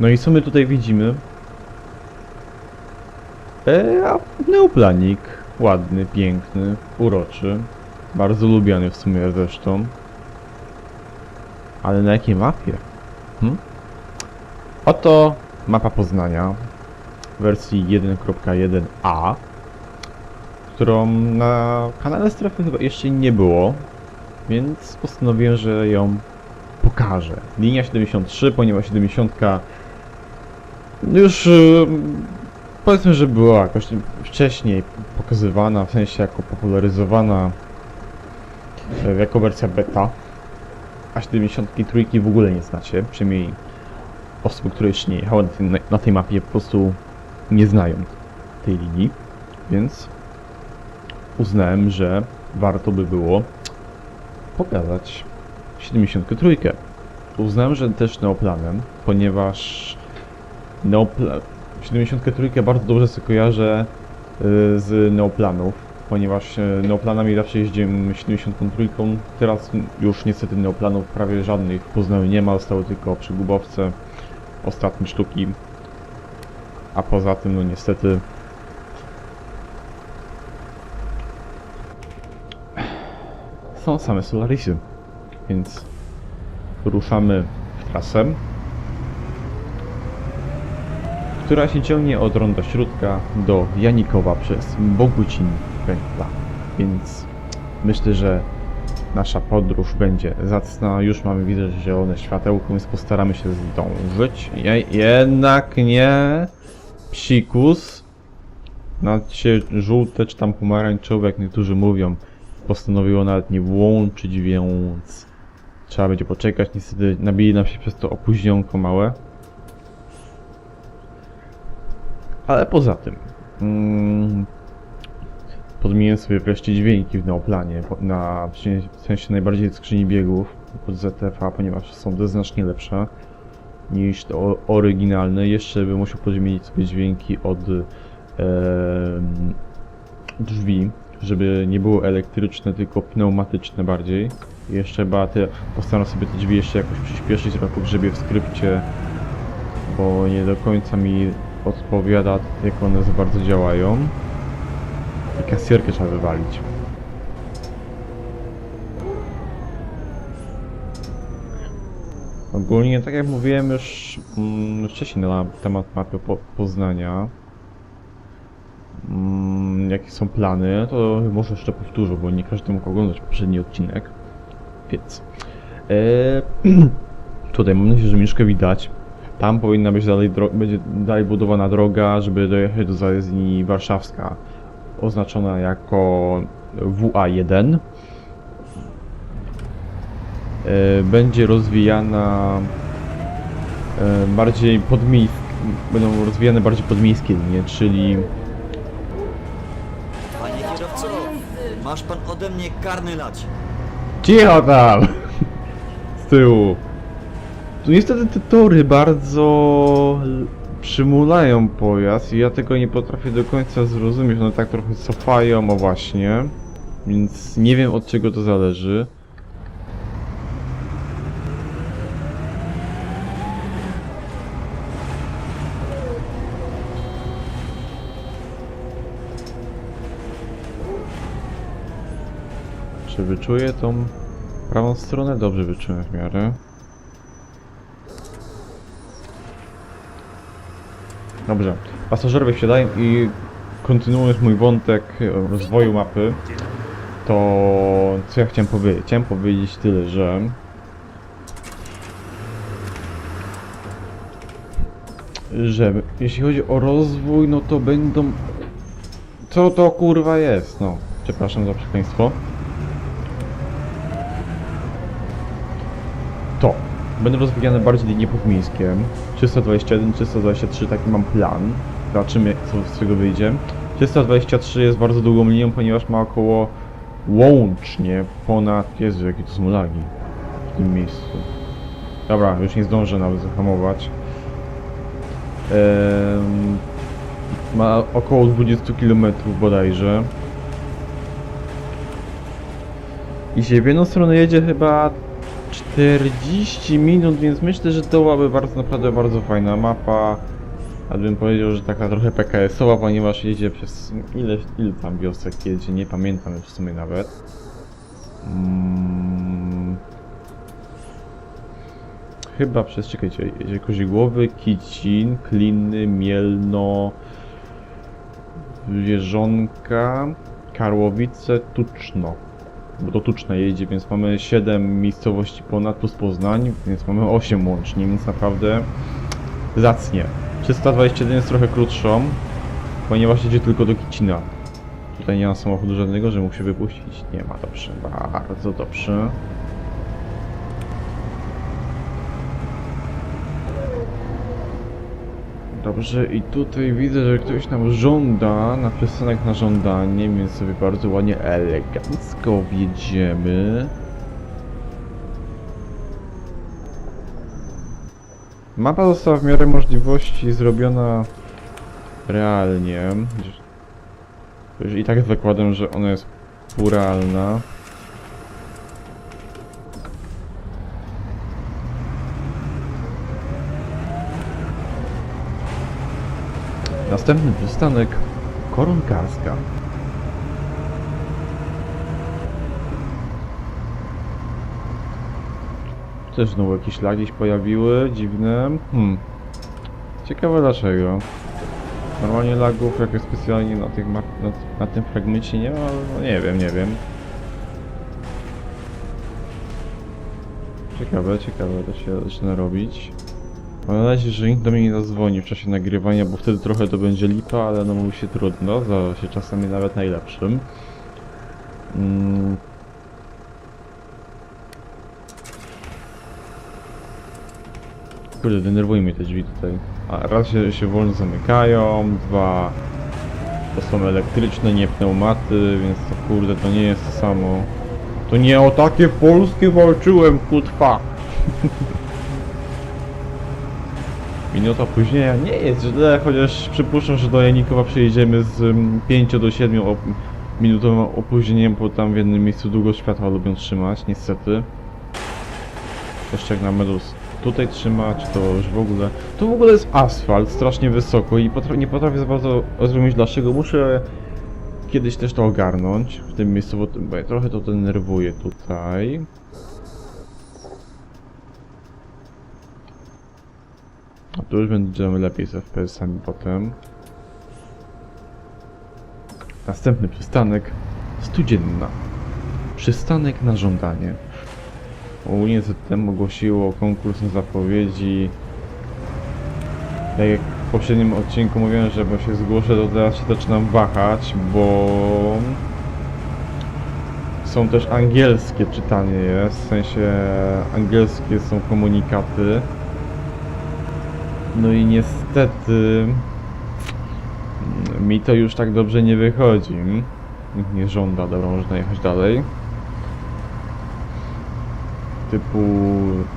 No i co my tutaj widzimy? E, a neoplanik. Ładny, piękny, uroczy. Bardzo lubiany w sumie zresztą. Ale na jakiej mapie? Hm? Oto mapa Poznania w wersji 1.1a, którą na kanale Strefy chyba jeszcze nie było, więc postanowiłem, że ją pokażę. Linia 73, ponieważ 70 no już y, powiedzmy, że była jakoś wcześniej pokazywana, w sensie jako popularyzowana e, jako wersja beta. A 73 w ogóle nie znacie, przynajmniej osoby, które jeszcze nie jechały na tej, na tej mapie po prostu nie znają tej linii, więc uznałem, że warto by było pokazać 73. Uznałem, że też neoplanem, ponieważ neopla 73 bardzo dobrze sobie kojarzę y, z neoplanów, ponieważ y, neoplanami zawsze jeździłem 73. Teraz już niestety neoplanów prawie żadnych w Poznaniu nie ma, zostały tylko przygubowce, ostatnie sztuki. A poza tym, no niestety są same Solarisy, więc ruszamy w trasę, która się ciągnie od Ronda Śródka do Janikowa przez Bogucin Węgla. Więc myślę, że nasza podróż będzie zacna. Już mamy widzę zielone światełko, więc postaramy się zdążyć. Je, jednak nie. Psikus. Nawet się żółte czy tam pomarańczowe, jak niektórzy mówią, postanowiło nawet nie włączyć, więc trzeba będzie poczekać. Niestety nabili nam się przez to opóźnionko małe. Ale poza tym, mm, podmieniłem sobie wreszcie dźwięki w neoplanie, na, w sensie- najbardziej skrzyni biegów pod ZTF, ponieważ są te znacznie lepsze niż te oryginalne. Jeszcze bym musiał podmienić sobie dźwięki od em, drzwi, żeby nie było elektryczne, tylko pneumatyczne bardziej. Jeszcze te, postaram sobie te drzwi jeszcze jakoś przyspieszyć, trochę pogrzebie w skrypcie, bo nie do końca mi odpowiada, jak one za bardzo działają. I kasjerkę trzeba wywalić. Ogólnie, tak jak mówiłem już mm, wcześniej na temat mapy po Poznania, mm, jakie są plany, to może jeszcze powtórzę, bo nie każdy mógł oglądać poprzedni odcinek. Więc e, tutaj mam nadzieję, że mieszkę widać. Tam powinna być dalej, będzie dalej budowana droga, żeby dojechać do zajezdni warszawska, oznaczona jako WA1. E, Będzie rozwijana e, bardziej podmiejskie, będą rozwijane bardziej podmiejskie linie, czyli Panie kierowco, masz pan ode mnie karny lać. Cicho tam! Z tyłu. Tu niestety te tory bardzo przymulają pojazd i ja tego nie potrafię do końca zrozumieć. One tak trochę cofają, o właśnie. Więc nie wiem od czego to zależy. Czy wyczuję tą prawą stronę? Dobrze wyczułem w miarę. Dobrze. Pasażerowie wsiadają i kontynuując mój wątek rozwoju mapy, to co ja chciałem powiedzieć? Chciałem powiedzieć tyle, że że jeśli chodzi o rozwój, no to będą co to kurwa jest? No, przepraszam za przekleństwo. to będą rozwijane bardziej linie podmiejskie 321, 323 taki mam plan. Zobaczymy co z tego wyjdzie. 323 jest bardzo długą linią ponieważ ma około łącznie ponad Jezu jakie to są lagi w tym miejscu. Dobra już nie zdążę nawet zahamować. Ma około 20 km bodajże. I się w jedną stronę jedzie chyba 40 minut, więc myślę, że to byłaby bardzo, naprawdę bardzo fajna mapa. A bym powiedział, że taka trochę PKS-owa, ponieważ jedzie przez ile, ile tam wiosek jedzie, nie pamiętam w sumie nawet. Mm. Chyba przez, czekajcie, jedzie Kozigłowy, Kicin, Kliny, Mielno, Wieżonka, Karłowice, Tuczno. Bo to Tuczne jedzie, więc mamy 7 miejscowości ponad plus Poznań, więc mamy 8 łącznie, więc naprawdę zacnie. 321 jest trochę krótszą, ponieważ jedzie tylko do Kicina. Tutaj nie ma samochodu żadnego, że mógł się wypuścić. Nie ma, dobrze, bardzo dobrze. Dobrze, i tutaj widzę, że ktoś nam żąda na przystanek na żądanie, więc sobie bardzo ładnie, elegancko wjedziemy. Mapa została w miarę możliwości zrobiona realnie. I tak zakładam, że ona jest półrealna. Następny przystanek Koronkarska. Też znowu jakieś lagi się pojawiły, dziwne. Hmm. Ciekawe dlaczego. Normalnie lagów jakoś specjalnie na, tych na, na tym fragmencie nie ma, ale no nie wiem, nie wiem. Ciekawe, ciekawe to się zaczyna robić. Mam nadzieję, że nikt do mnie nie zadzwoni w czasie nagrywania, bo wtedy trochę to będzie lipa, ale no mówi się trudno, zdarza się czasami nawet najlepszym. Mm. Kurde, denerwują mnie te drzwi tutaj. A raz się, się wolno zamykają, dwa to są elektryczne, nie pneumaty, więc to kurde, to nie jest to samo. To nie o takie polskie walczyłem, kutwa! Minuta opóźnienia nie jest źle, chociaż przypuszczam, że do Janikowa przyjedziemy z 5 do 7 op minutowym opóźnieniem, bo tam w jednym miejscu długo światła lubią trzymać, niestety. Jeszcze jak na medus tutaj trzymać, to już w ogóle... To w ogóle jest asfalt, strasznie wysoko i nie potrafię za bardzo zrozumieć dlaczego. Muszę kiedyś też to ogarnąć w tym miejscu, bo, bo ja trochę to denerwuje tutaj. A tu już będziemy lepiej z FPS-ami potem. Następny przystanek. Studzienna. Przystanek na żądanie. Ogólnie ZTM ogłosiło konkurs na zapowiedzi. Tak jak w poprzednim odcinku mówiłem, że bo się zgłoszę, to teraz się zaczynam wahać, bo są też angielskie czytanie jest, w sensie angielskie są komunikaty. No i niestety mi to już tak dobrze nie wychodzi. Nikt nie żąda, dobra, można jechać dalej. Typu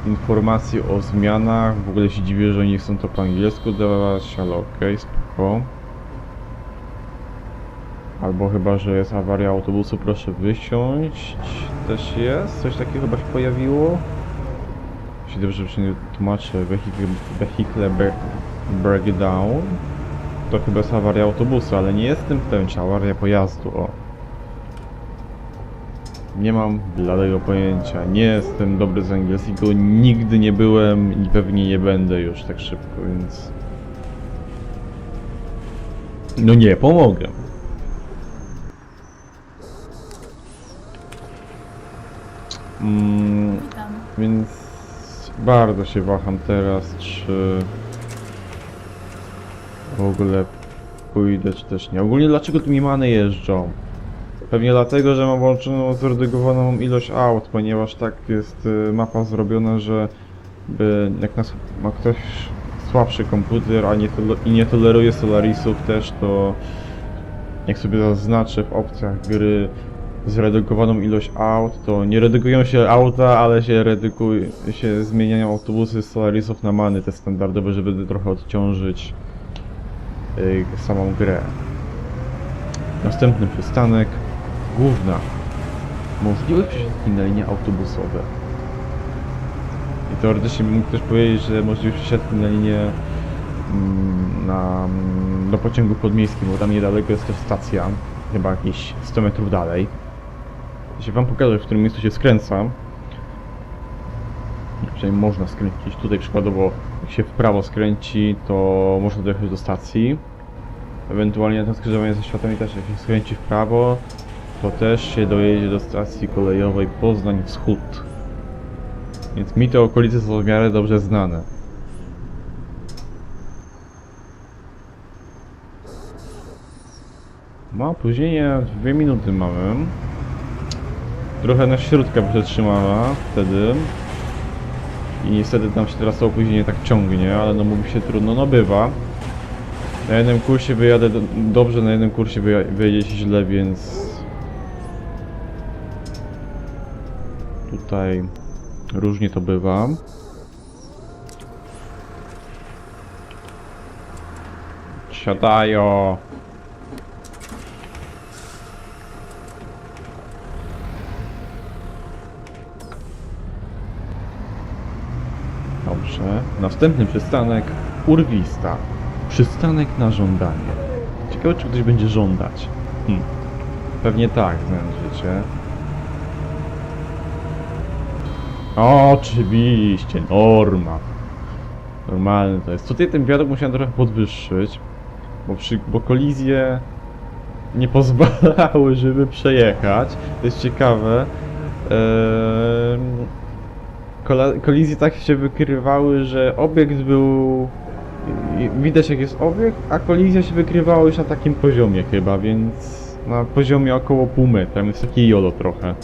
informacje o zmianach, w ogóle się dziwię, że oni chcą to po angielsku dawać, ale okej, spoko. Albo chyba, że jest awaria autobusu, proszę wysiąść. Też jest, coś takiego chyba się pojawiło. Jeśli dobrze się tłumaczę, vehicle, vehicle bre- breakdown. To chyba jest awaria autobusu, ale nie jestem pewien, czy awaria pojazdu, o. Nie mam bladego pojęcia, nie jestem dobry z angielskiego, nigdy nie byłem i pewnie nie będę już tak szybko, więc... No nie, pomogę. Mm, więc bardzo się waham teraz, czy w ogóle pójdę, czy też nie. Ogólnie dlaczego tu mi many jeżdżą? Pewnie dlatego, że mam włączoną zredygowaną ilość aut, ponieważ tak jest y, mapa zrobiona, że by jak nas ma ktoś słabszy komputer, a nie i nie toleruje Solarisów też, to jak sobie zaznaczę w opcjach gry zredukowaną ilość aut, to nie redukują się auta, ale się redukuje, się zmieniają autobusy z Solarisów na many, te standardowe, żeby trochę odciążyć y, samą grę. Następny przystanek, główna. Możliwe przesiadki na linie autobusowe. I teoretycznie mógł też powiedzieć, że możliwe przesiadki na linię mm, na, mm, do pociągu podmiejskiego, bo tam niedaleko jest też stacja, chyba jakieś 100 metrów dalej. Ja się wam pokażę, w którym miejscu się skręcam. Przynajmniej można skręcić tutaj przykładowo, jak się w prawo skręci, to można dojechać do stacji. Ewentualnie na tym skrzyżowaniu ze światami też jak się skręci w prawo, to też się dojedzie do stacji kolejowej Poznań Wschód. Więc mi te okolice są w miarę dobrze znane. No, opóźnienie 2 minuty mamy. Trochę na środka przetrzymała wtedy. I niestety tam się teraz to opóźnienie tak ciągnie, ale no mówi się trudno, no bywa. Na jednym kursie wyjadę do, dobrze, na jednym kursie wyja- wyjedzie się źle, więc... Tutaj różnie to bywa. Siadają. Dobrze. Następny przystanek Urwista. Przystanek na żądanie. Ciekawe, czy ktoś będzie żądać. Hm. Pewnie tak, znając życie. Oczywiście, norma. Normalne to jest. Tutaj ten wiadok musiałem trochę podwyższyć, bo, przy, bo kolizje nie pozwalały, żeby przejechać. To jest ciekawe. Eee, kolizje tak się wykrywały, że obiekt był... Widać jak jest obiekt, a kolizja się wykrywała już na takim poziomie chyba, więc na poziomie około pół metra, więc takie jolo trochę.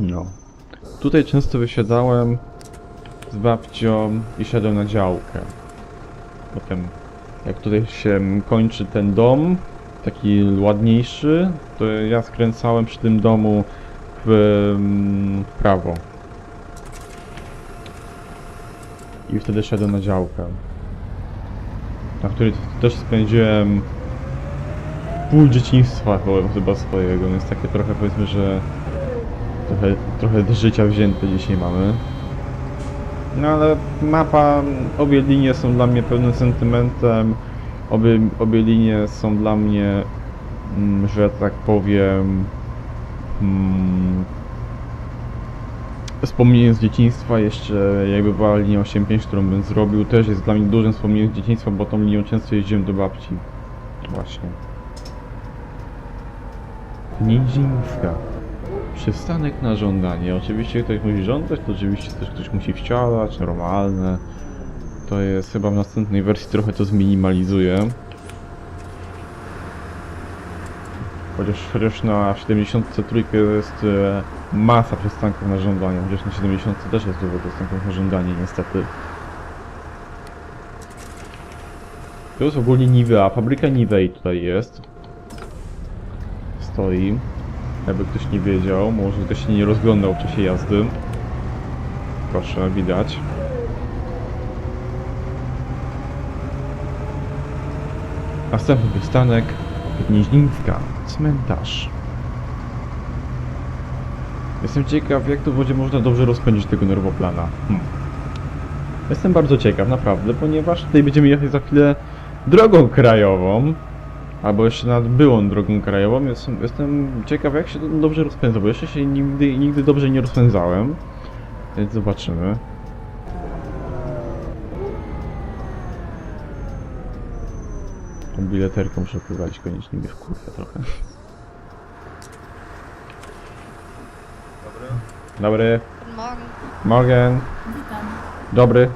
No. Tutaj często wysiadałem z babcią i szedłem na działkę. Potem, jak tutaj się kończy ten dom, taki ładniejszy, to ja skręcałem przy tym domu w, mm, w prawo. I wtedy szedłem na działkę. Na której też spędziłem pół dzieciństwa chyba- swojego, więc takie trochę powiedzmy, że trochę, trochę życia wzięte dzisiaj mamy. No ale mapa, obie linie są dla mnie pewnym sentymentem. Obie, obie linie są dla mnie, mm, że tak powiem, mm, wspomnieniem z dzieciństwa. Jeszcze jakby była linia 85, którą bym zrobił, też jest dla mnie dużym wspomnieniem z dzieciństwa, bo tą linią często jeździłem do babci. Właśnie. Nidzińska. Przystanek na żądanie. Oczywiście ktoś musi żądać, to oczywiście też ktoś musi wcielać, normalne. To jest chyba w następnej wersji trochę to zminimalizuję. Chociaż, chociaż na 73 jest e, masa przystanków na żądanie, chociaż na 70 też jest dużo przystanków na żądanie niestety. To jest ogólnie Nivea, fabryka Nivei tutaj jest. Stoi. Jakby ktoś nie wiedział, może ktoś się nie rozglądał w czasie jazdy. Proszę, widać. Następny przystanek Gnieźnińska, cmentarz. Jestem ciekaw, jak to będzie można dobrze rozpędzić tego nerwoplana. Hmm. Jestem bardzo ciekaw, naprawdę, ponieważ tutaj będziemy jechać za chwilę drogą krajową, albo jeszcze nad byłą drogą krajową. Jestem, jestem ciekaw, jak się to dobrze rozpędza, bo jeszcze się nigdy, nigdy dobrze nie rozpędzałem. Więc zobaczymy. Tą bileterką muszę pływać koniecznie mnie wkurwia trochę. Dobry. Guten Morgen. Morgen. Witam. Dobry.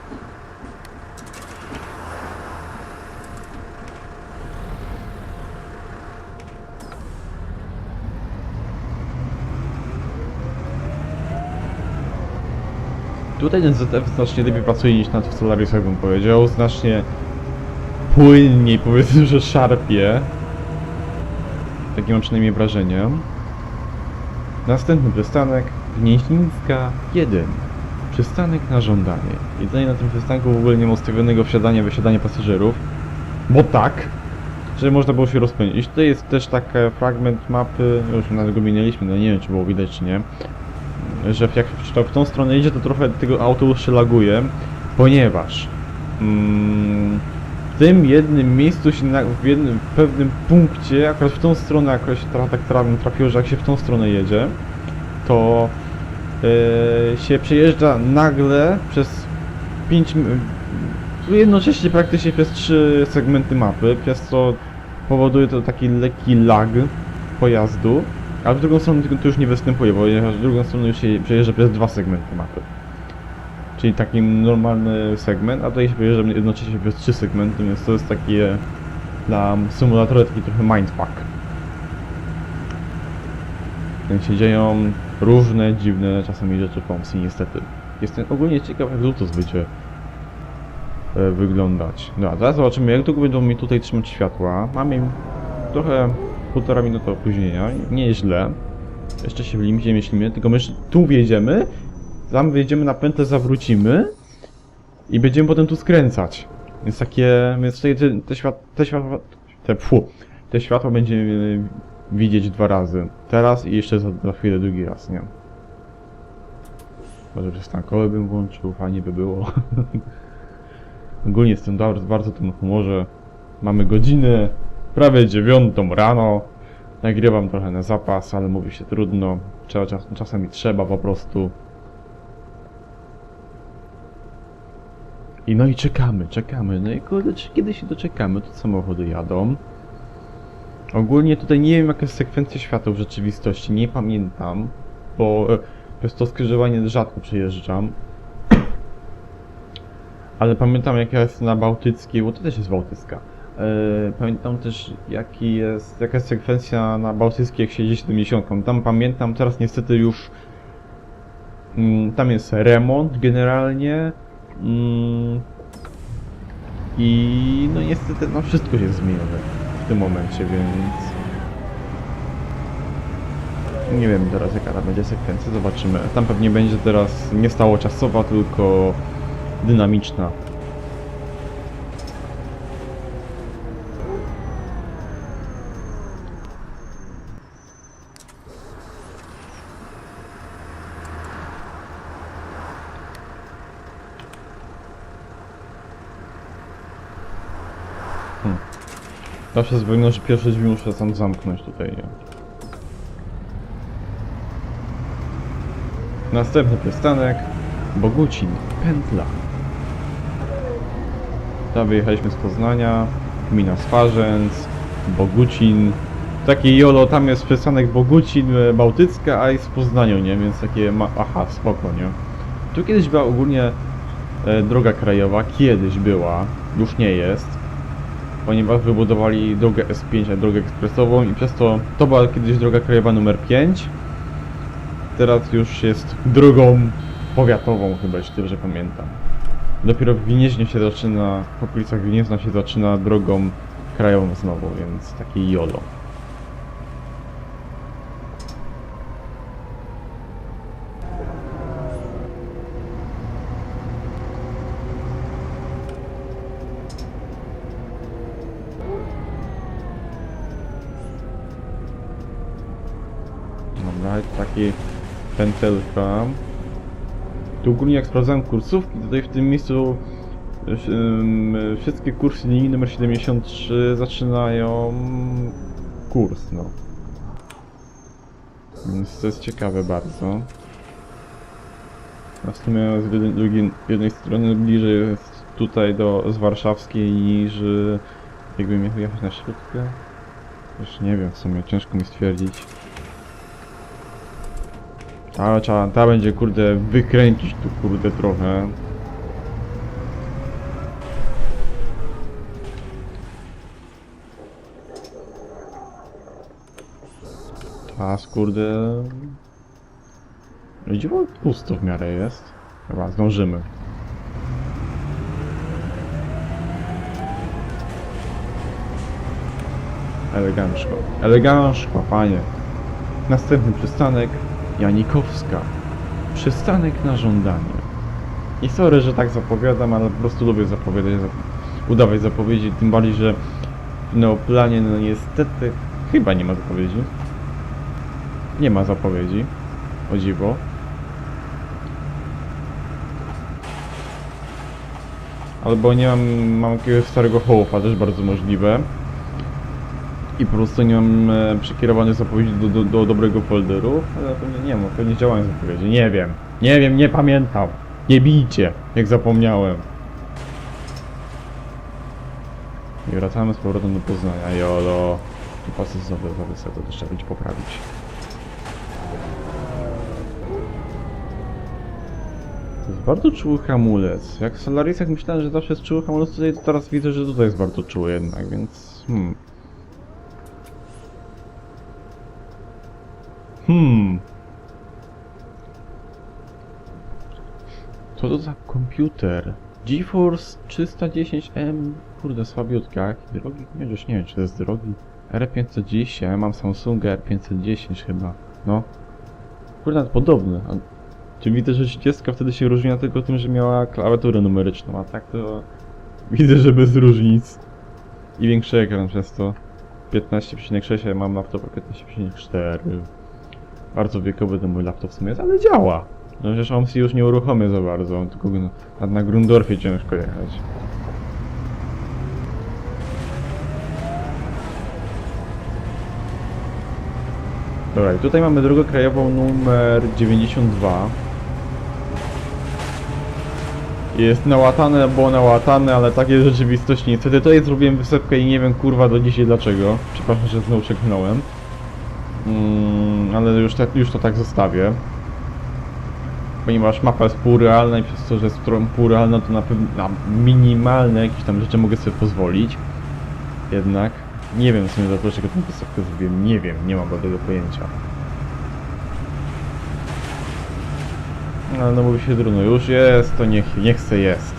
Tutaj ten ZF znacznie lepiej pracuje niż nad w Solariusach bym powiedział. Znacznie płynniej powiedzmy, że szarpie. Takie mam przynajmniej wrażenie. Następny przystanek Gnieźnińska 1. Przystanek na żądanie. Tutaj na tym przystanku w ogóle nie ma ustawionego wsiadania, wysiadania pasażerów. Bo tak. żeby można było się rozpędzić. Tutaj jest też taki fragment mapy, już nawet go minęliśmy, no nie wiem czy było widać czy nie, że jak w, tą stronę idzie to trochę tego autobus się laguje, ponieważ mm, tym jednym miejscu się na, w jednym pewnym punkcie, akurat w tą stronę jakoś tra, tak tra, trafiło, że jak się w tą stronę jedzie, to e, się przejeżdża nagle przez 5 jednocześnie praktycznie przez trzy segmenty mapy, przez co powoduje to taki lekki lag pojazdu, a w drugą stronę to już nie występuje, ponieważ w drugą stronę już się przejeżdża przez dwa segmenty mapy. Czyli taki normalny segment, a tutaj się przejeżdża jednocześnie przez trzy segmenty, więc to jest takie dla symulatora taki trochę mindfuck. Tam się dzieją różne dziwne czasami rzeczy w Pomsji niestety. Jestem ogólnie ciekaw jak Lutus będzie e, wyglądać. No a teraz zobaczymy jak długo będą mi tutaj trzymać światła. Mamy trochę półtora minuty opóźnienia, nie jest źle. Jeszcze się w limicie myślimy, tylko my tu wjedziemy, tam wjedziemy na pętlę, zawrócimy i będziemy potem tu skręcać. Więc takie, więc te, te, świat, te światła, te, fu, te światła będziemy widzieć dwa razy. Teraz i jeszcze za, za chwilę drugi raz, nie? Może przystankowe bym włączył, fajnie by było. Ogólnie jestem bardzo, bardzo tym humorze. Mamy godzinę, prawie dziewiątą rano. Nagrywam trochę na zapas, ale mówi się trudno. Trzeba, czas, czasami trzeba po prostu. I no i czekamy, czekamy. No i kurde, czy kiedy się doczekamy, to samochody jadą. Ogólnie tutaj nie wiem jaka jest sekwencja światła w rzeczywistości, nie pamiętam, bo e, przez to skrzyżowanie rzadko przejeżdżam. Ale pamiętam jaka jest na Bałtyckiej, bo to też jest Bałtycka. E, pamiętam też jaki jest, jaka jest sekwencja na Bałtyckiej jak się jedzie 70. Tam pamiętam, teraz niestety już mm, tam jest remont generalnie. Mm, I no niestety no wszystko się zmieniło w tym momencie, więc nie wiem teraz jaka tam będzie sekwencja, zobaczymy. Tam pewnie będzie teraz nie stało czasowa, tylko dynamiczna. Zawsze zwykle, że pierwsze drzwi muszę sam zamknąć tutaj, nie? Następny przystanek Bogucin, pętla. Tam wyjechaliśmy z Poznania, gmina Swarzędz, Bogucin. Takie jolo, tam jest przystanek Bogucin, e, Bałtycka, a jest w Poznaniu, nie? Więc takie ma... Aha, spoko, nie? Tu kiedyś była ogólnie e, droga krajowa, kiedyś była, już nie jest ponieważ wybudowali drogę S5, a drogę ekspresową i przez to to była kiedyś droga krajowa numer 5. Teraz już jest drogą powiatową chyba, jeśli dobrze pamiętam. Dopiero w Gnieźnie się zaczyna, w okolicach Gniezna się zaczyna drogą krajową znowu, więc taki jolo. Dobra, i taki pętelka. Tu ogólnie jak sprawdzałem kursówki, tutaj w tym miejscu ym, wszystkie kursy linii numer 73 zaczynają kurs, no. Więc to jest ciekawe bardzo. A w sumie z drugiej, jednej strony bliżej jest tutaj do z warszawskiej niż y, jakbym miał jechać na środkę. Już nie wiem w sumie, ciężko mi stwierdzić. Ale trzeba, ta będzie kurde wykręcić tu kurde trochę. Teraz kurde... Idzie pusto w miarę jest. Chyba zdążymy. Elegancko. Elegancko, panie. Następny przystanek Janikowska. Przystanek na żądanie. I sorry, że tak zapowiadam, ale po prostu lubię zapowiadać, zap- udawać zapowiedzi, tym bardziej, że Neoplanie, no niestety, chyba nie ma zapowiedzi. Nie ma zapowiedzi. O dziwo. Albo nie mam, mam jakiegoś starego hołfa, też bardzo możliwe. I po prostu nie mam e, przekierowanych zapowiedzi do, do, do dobrego folderu, ale pewnie nie mam, pewnie działają zapowiedzi. Nie wiem, nie wiem, nie pamiętam. Nie bijcie, jak zapomniałem. I wracamy z powrotem do Poznania. Jolo. Tu pasy znowu za wysoko, to trzeba będzie poprawić. To jest bardzo czuły hamulec. Jak w Solarisach myślałem, że zawsze jest czuły hamulec, tutaj to teraz widzę, że tutaj jest bardzo czuły jednak, więc... Hmm. Hmm. Co to za komputer? GeForce 310M, kurde słabiutka, jaki drogi? Nie, już nie wiem czy to jest drogi. R510, ja mam Samsunga R510 chyba, no. Kurde, podobny. A, czy widzę, że 30 wtedy się różniła tylko tym, że miała klawiaturę numeryczną, a tak to widzę, że bez różnic. I większy ekran przez to. 15,6, ja mam laptopa 15,4. Bardzo wiekowy ten mój laptop w sumie jest, ale działa. No przecież on się już nie uruchomię za bardzo, tylko na, na, Grundorfie ciężko jechać. Dobra, i tutaj mamy drogę krajową numer 92. Jest nałatane, było nałatane, ale takiej rzeczywistości niestety. Tutaj zrobiłem wysepkę i nie wiem kurwa do dzisiaj dlaczego. Przepraszam, że znowu czeknąłem. Mm, ale już, tak, już to tak zostawię. Ponieważ mapa jest półrealna i przez to, że jest półrealna, to na pewno na minimalne jakieś tam rzeczy mogę sobie pozwolić. Jednak nie wiem w sumie dlaczego tę wysepkę zrobiłem. Nie wiem, nie mam tego pojęcia. Ale no mówi się trudno, już jest, to niech, niech se jest.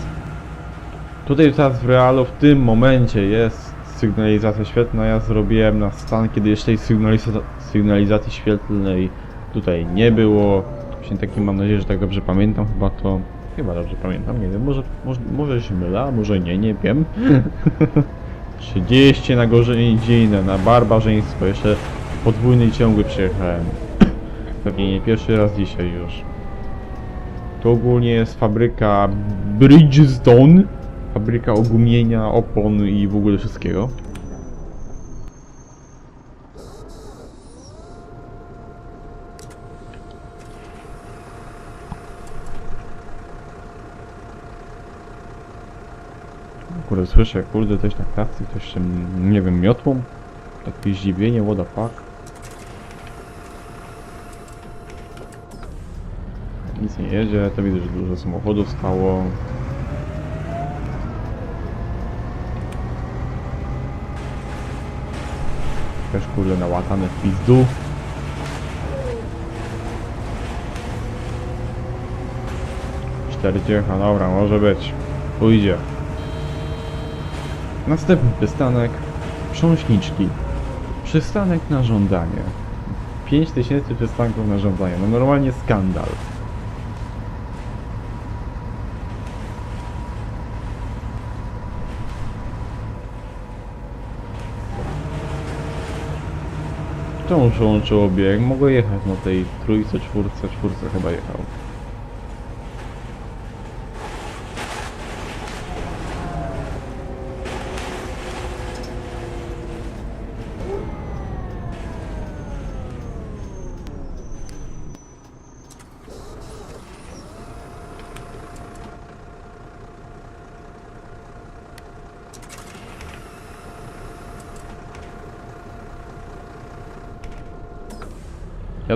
Tutaj teraz w realu w tym momencie jest sygnalizacja świetlna. Ja zrobiłem na stan, kiedy jeszcze tej sygnaliza sygnalizacji świetlnej tutaj nie było. Właśnie taki mam nadzieję, że tak dobrze pamiętam. Chyba to. Chyba dobrze pamiętam, nie wiem, może, może, może się mylę, a może nie, nie wiem. 30 na godzinę, na barbarzyństwo, jeszcze podwójny ciągły przyjechałem. Pewnie nie pierwszy raz dzisiaj już. To ogólnie jest fabryka Bridgestone. Fabryka ogumienia, opon i w ogóle wszystkiego. Kurde, słyszę, kurde, coś na klatce, ktoś się, nie wiem, miotłą? Takie zdziwienie, the fuck? Nic nie jedzie, to widzę, że dużo samochodów stało. Też kurde nałatane w pizdu. Czterdziecha, dobra, może być. Pójdzie. Następny przystanek. Prząśniczki. Przystanek na żądanie. 5000 przystanków na żądanie. No normalnie skandal. Czemu przełączyło bieg? Mogę jechać na tej trójce, czwórce, czwórce chyba jechał.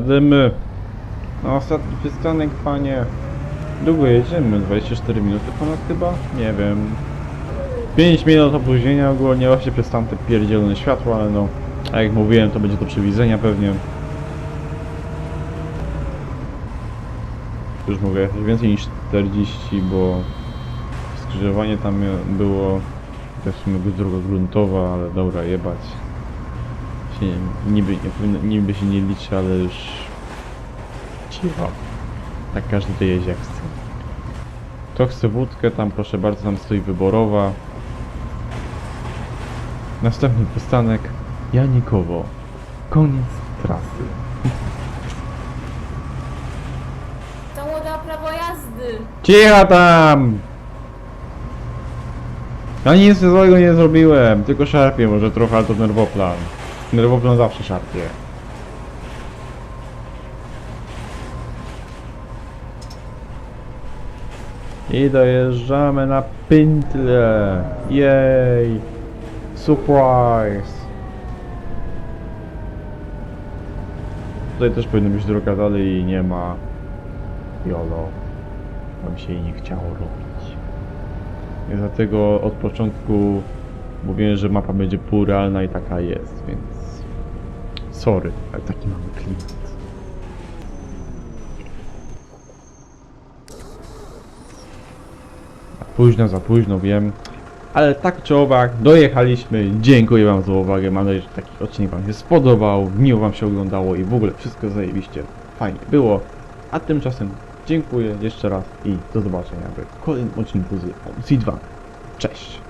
Jadymy. Na ostatni przystanek, panie. Długo jedziemy? 24 minuty ponad chyba? Nie wiem. 5 minut opóźnienia ogólnie, właśnie przez tamte pierdzielone światło, ale no... A jak mówiłem, to będzie do przewidzenia pewnie. Już mogę jechać więcej niż 40, bo skrzyżowanie tam było... To w sumie droga gruntowa, ale dobra, jebać się niby, nie powinno, niby się nie liczy, ale już cicho. Tak każdy to jeździ jak chce. Kto chce wódkę, tam proszę bardzo, tam stoi wyborowa. Następny przystanek Janikowo. Koniec trasy. To mu da prawo jazdy. Cicha tam! Ja nic złego nie zrobiłem, tylko szarpię może trochę, ale to nerwoplan. Nerwoplan zawsze szarpie. I dojeżdżamy na Pintle. Jej! Surprise! Tutaj też powinna być droga dalej i nie ma. Jolo. Wam się jej nie chciało robić. I dlatego od początku mówiłem, że mapa będzie półrealna i taka jest, więc... Sorry, ale taki mamy klimat. Za późno, za późno, wiem. Ale tak czy owak, dojechaliśmy. Dziękuję Wam za uwagę. Mam nadzieję, że taki odcinek Wam się spodobał. Miło Wam się oglądało i w ogóle wszystko zajebiście fajnie było. A tymczasem dziękuję jeszcze raz i do zobaczenia w kolejnym odcinku z opcji 2. Cześć!